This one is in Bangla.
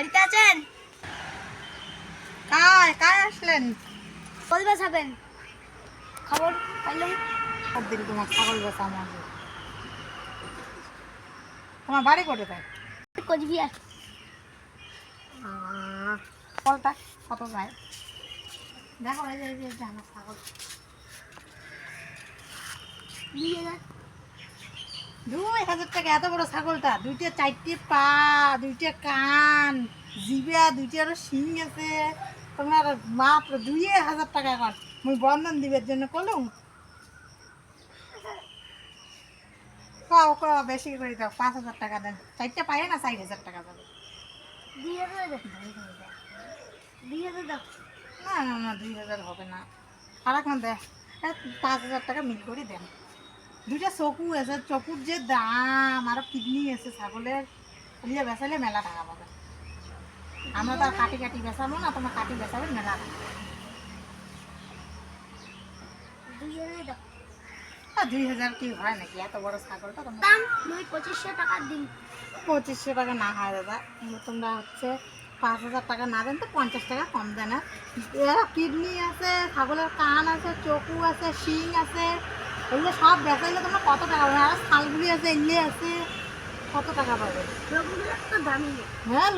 বাড়িতে আছেন? কায় কায় আসলেন? কল বেসাবেন খবর পাইলাম সব তোমার ছাগল বেচা আমাকে। তোমার বাড়ি করে দেয় কোচবিহার কলটা কত যায়? দেখো এই যে আমার ছাগল। দুই হাজার দুই হাজার টাকা এত বড় ছাগলটা। দুইটা চারটে পা দুইটা কান জিবা দুইটা আরও শিং আছে। তোমার মাত্র দুই হাজার টাকা এখন মুই বন্ধন দিবের জন্য কলুম কাও কাও বেশি করে দাও পাঁচ হাজার টাকা দেন। চারটে পায়ে না চার হাজার টাকা যাবে দুই হাজার দুই হাজার দাও। না না না দুই হাজার হবে না। আর এখন দেখ পাঁচ হাজার টাকা মিল করে দেন। দুইটা চকু আছে চকুর যে দাম আরও কিডনি আছে ছাগলের ওগুলো বেচালে মেলা টাকা পাবে। আমরা তো আর কাটি কাটি বেচাবো না তোমার কাটি বেচাবে মেলা টাকা। দুই হাজার কি হয় নাকি? এত বড় ছাগলটা তোমরা দাম নয় পঁচিশশো টাকার দিন পঁচিশশো টাকা না হয় দাদা। তোমরা হচ্ছে পাঁচ হাজার টাকা না দেন তো পঞ্চাশ টাকা কম দেন। এরা কিডনি আছে ছাগলের কান আছে চকু আছে শিং আছে। এগুলো সব বেচাইলে তোমরা কত টাকা পাবে? আর শালগুলি আছে এলে আছে কত টাকা পাবে? হ্যাঁ